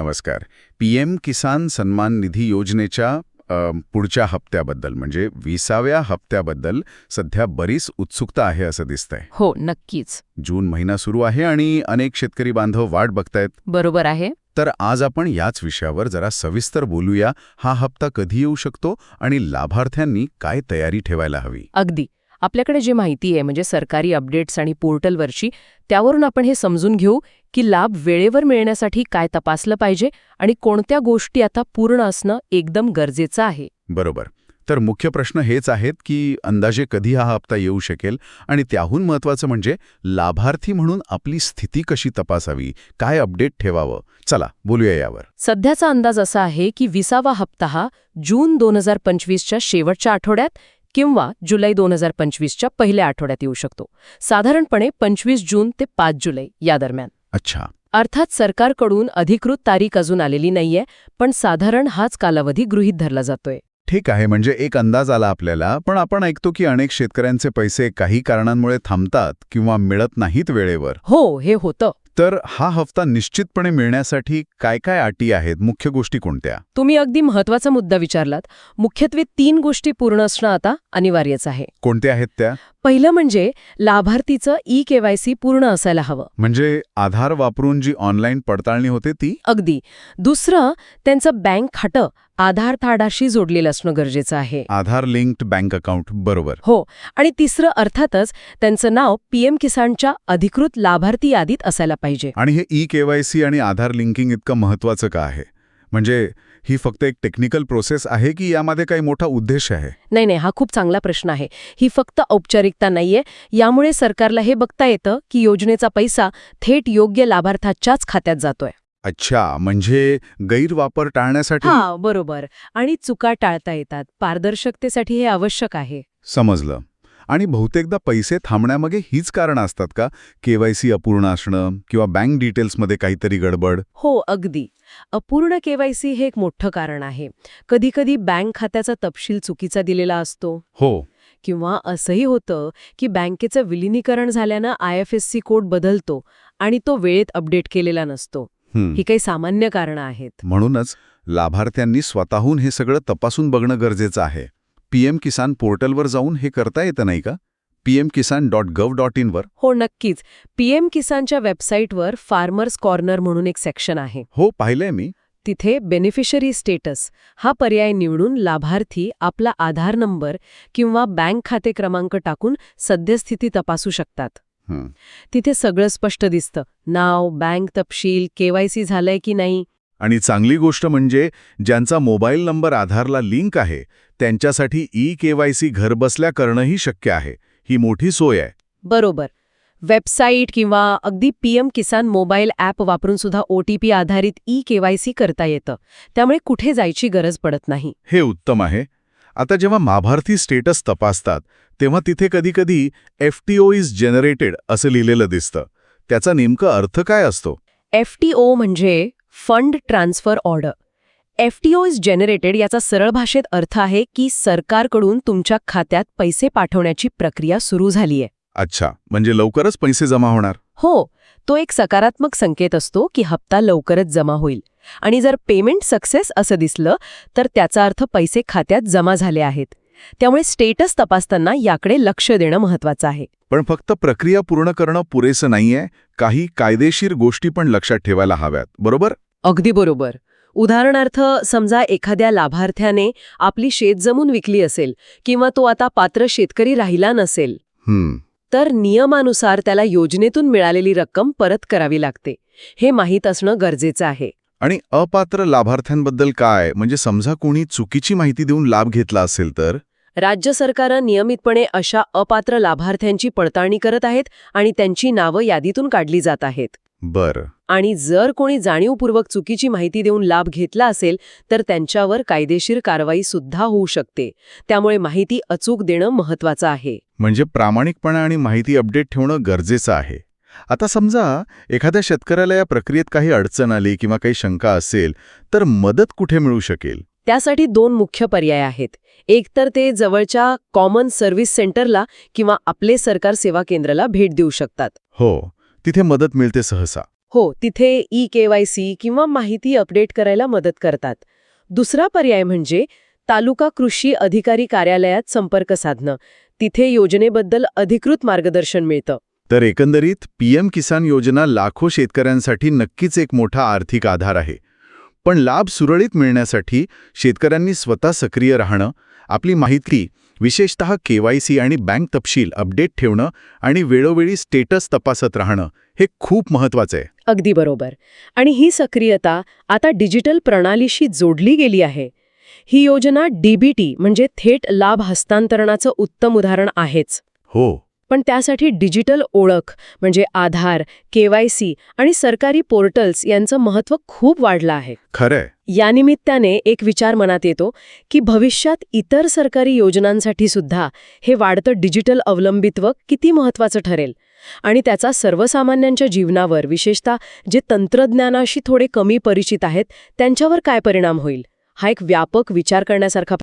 नमस्कार. P M किसान सन्मान निधी योजनेच्या पुढच्या हप्त्याबद्दल म्हणजे विसाव्या हप्त्याबद्दल सध्या बरीच उत्सुकता आहे असं दिसतंय. हो नक्कीच. जून महिना सुरू आहे आणि अनेक शेतकरी बांधव वाट बघतायत. बरोबर आहे. तर आज आपण याच विषयावर जरा सविस्तर बोलूया. हा हप्ता कधी येऊ शकतो आणि लाभार्थ्यांनी काय तयारी ठेवायला हवी? अगदी. आपल्याकडे जी माहिती आहे म्हणजे सरकारी अपडेट्स आणि पोर्टलवरची त्यावरून आपण हे समजून घेऊ की लाभ वेळेवर मिळण्यासाठी काय तपासलं पाहिजे आणि कोणत्या गोष्टी आता पूर्ण असणं एकदम गरजेचं आहे. बरोबर. तर मुख्य प्रश्न हेच आहेत की अंदाजे कधी हा हप्ता येऊ शकेल आणि त्याहून महत्त्वाचं म्हणजे लाभार्थी म्हणून आपली स्थिती कशी तपासावी? काय अपडेट ठेवावं? चला बोलूया यावर. सध्याचा अंदाज असा आहे की विसावा हप्ता हा जून दोन हजार पंचवीसच्या शेवटच्या आठवड्यात किंवा जुलै दोन हजार पंचवीसच्या पहिल्या आठवड्यात येऊ शकतो. साधारणपणे पंचवीस जून ते पाच जुलै या दरम्यान. अच्छा. अर्थात सरकारकडून अधिकृत तारीख अजून आलेली नाहीये पण साधारण हाच कालावधी गृहीत धरला जातोय. ठीक आहे म्हणजे एक अंदाज आला आपल्याला पण आपण ऐकतो की अनेक शेतकऱ्यांचे पैसे काही कारणांमुळे थांबतात किंवा मिळत नाहीत वेळेवर. हो हे होतं. तर हा हफ्ता निश्चितपणे मिळण्यासाठी काय काय अटी आहेत? मुख्य गोष्टी कोणत्या? तुम्ही अगदी महत्त्वाचा मुद्दा विचारलात. मुख्यत्वे तीन गोष्टी पूर्ण असणं आता अनिवार्यच आहे. कोणत्या आहेत त्या? पहिलं म्हणजे लाभार्थीचं ई केवायसी पूर्ण असायला हवं. म्हणजे आधार वापरून जी ऑनलाईन पडताळणी होते ती? अगदी. दुसरं त्यांचं बँक खातं आधार थाडाशी जोडलेलं असणं गरजेचं आहे. आधार लिंक्ड बँक अकाउंट बरोबर. हो आणि तिसरं अर्थातच त्यांचं नाव पीएम किसानच्या अधिकृत लाभार्थी यादीत असायला पाहिजे. आणि हे ई केवायसी आणि आधार लिंकिंग इतकं महत्वाचं का आहे? म्हणजे ही फक्त एक टेक्निकल प्रोसेस आहे की यामध्ये काही मोठा उद्देश आहे? नाही नाही हा खूप चांगला प्रश्न आहे. ही फक्त औपचारिकता नाहीये. यामुळे सरकारला हे बघता येतं की योजनेचा पैसा थेट योग्य लाभार्थाच्याच खात्यात जातोय. अच्छा म्हणजे गैरवापर टाळण्यासाठी? हा बरोबर. आणि चुका टाळता येतात. पारदर्शकतेसाठी हे आवश्यक आहे. समजलं. आणि बहुतेकदा पैसे थांबण्यामागे हीच कारणं असतात का? केवायसी अपूर्ण असणं किंवा बँक डिटेल्समध्ये काहीतरी गडबड? हो अगदी. अपूर्ण केवायसी हे एक मोठं कारण आहे. कधीकधी बँक खात्याचा तपशील चुकीचा दिलेला असतो. हो. किंवा असंही होतं की बँकेचं विलिनीकरण झाल्यानं I F S C code बदलतो आणि तो वेळेत अपडेट केलेला नसतो. हं. काही सामान्य कारणं आहेत. म्हणूनच लाभार्थ्यांनी स्वतःहून हे सगळं तपासून बघणं गरजेचं आहे. पीएम किसान पोर्टलवर जाऊन हे करता येतं नाही का? PM Kisan dot gov dot इनवर हो नक्कीच. पीएम किसानच्या वेबसाईटवर फार्मर्स कॉर्नर म्हणून एक सेक्शन आहे. हो पाहिलंय मी. तिथे बेनिफिशरी स्टेटस हा पर्याय निवडून लाभार्थी आपला आधार नंबर किंवा बँक खाते क्रमांक टाकून सद्यस्थिती तपासू शकतात. तिथे सगळं स्पष्ट दिसतं. नाव बँक तपशील केवायसी झालंय की नाही? आणि चांगली गोष्ट म्हणजे ज्यांचा मोबाईल नंबर आधारला लिंक आहे त्यांच्यासाठी ई केवायसी घरबसल्या करणंही शक्य आहे. ही मोठी सोय आहे. बरोबर. वेबसाईट किंवा अगदी पीएम किसान मोबाईल ॲप वापरून सुद्धा ओटीपी आधारित ई केवायसी करता येतं. त्यामुळे कुठे जायची गरज पडत नाही. हे उत्तम आहे. आता जेव्हा लाभार्थी स्टेटस तपासतात तेव्हा तिथे कधीकधी F T O is generated असं लिहिलेलं दिसतं. त्याचा नेमका अर्थ काय असतो? एफ टी ओ म्हणजे fund transfer order. F T O is generated याचा सरळ भाषेत अर्थ आहे की सरकारकडून तुमच्या खात्यात पैसे पाठवण्याची प्रक्रिया सुरू झालीय. अच्छा म्हणजे लवकरच पैसे जमा होणार? हो तो एक सकारात्मक संकेत असतो की हप्ता लवकरच जमा होईल. आणि जर पेमेंट सक्सेस असं दिसलं तर त्याचा अर्थ पैसे खात्यात जमा झाले आहेत. त्यामुळे स्टेटस तपासताना याकडे लक्ष देणं महत्वाचं आहे. पण फक्त प्रक्रिया पूर्ण करणं पुरेसं नाहीये काही कायदेशीर गोष्टी पण लक्षात ठेवायला हव्यात बरोबर? अगदी बरोबर. उदाहरणार्थ समजा एखाद्या लाभार्थ्याने आपली शेतजमून विकली असेल किंवा तो आता पात्र शेतकरी राहिला नसेल. हम्म. तर नियमानुसार त्याला योजनेतून मिळालेली रक्कम परत करावी लागते. हे माहीत असणं गरजेचं आहे. आणि अपात्र लाभार्थ्यांबद्दल काय? म्हणजे समजा कोणी चुकीची माहिती देऊन लाभ घेतला असेल तर? राज्य सरकारं नियमितपणे अशा अपात्र लाभार्थ्यांची पडताळणी करत आहेत आणि त्यांची नावं यादीतून काढली जात आहेत. बरं. आणि जर कोणी जाणीवपूर्वक चुकीची माहिती देऊन लाभ घेतला असेल तर त्यांच्यावर कायदेशीर कारवाई सुद्धा होऊ शकते. त्यामुळे माहिती अचूक देणं महत्वाचं आहे. म्हणजे प्रामाणिकपणा आणि माहिती अपडेट ठेवणं गरजेचं आहे. आता समजा एखाद्या शेतकऱ्याला या प्रक्रियेत काही अडचण आली किंवा काही शंका असेल तर मदत कुठे मिळू शकेल? त्यासाठी दोन मुख्य पर्याय आहेत. एक तर ते जवळच्या कॉमन सर्व्हिस सेंटरला किंवा आपले सरकार सेवा केंद्राला भेट देऊ शकतात. हो. तिथे मदत मिळते सहसा. हो तिथे ई के वाय सी किंवा माहिती अपडेट करायला मदत करतात. दुसरा पर्याय म्हणजे तालुका कृषी अधिकारी कार्यालयात संपर्क साधणं. तिथे योजनेबद्दल अधिकृत मार्गदर्शन मिळतं. तर एकंदरीत पीएम किसान योजना लाखो शेतकऱ्यांसाठी नक्कीच एक मोठा आर्थिक आधार आहे. पण लाभ सुरळीत मिळण्यासाठी शेतकऱ्यांनी स्वतः सक्रिय राहणं आपली माहिती विशेषतः केवायसी आणि बँक तपशील अपडेट ठेवणं आणि वेळोवेळी स्टेटस तपासत राहणं हे खूप महत्वाचं आहे. अगदी बरोबर. आणि ही सक्रियता आता डिजिटल प्रणालीशी जोडली गेली आहे. ही योजना डीबीटी म्हणजे थेट लाभ हस्तांतरणाचं उत्तम उदाहरण आहेच. हो. पण त्यासाठी डिजिटल ओळख म्हणजे आधार केवायसी आणि सरकारी पोर्टल्स यांचं महत्त्व खूप वाढलं आहे. खरंय. या निमित्ताने एक विचार मनात येतो की भविष्यात इतर सरकारी योजनांसाठी सुद्धा हे वाढतं डिजिटल अवलंबित्व किती महत्त्वाचं ठरेल? आणि त्याचा सर्वसामान्यांच्या जीवनावर विशेषतः जे तंत्रज्ञानाशी थोडे कमी परिचित आहेत त्यांच्यावर काय परिणाम होईल? हा एक व्यापक विचार करण्यासारखा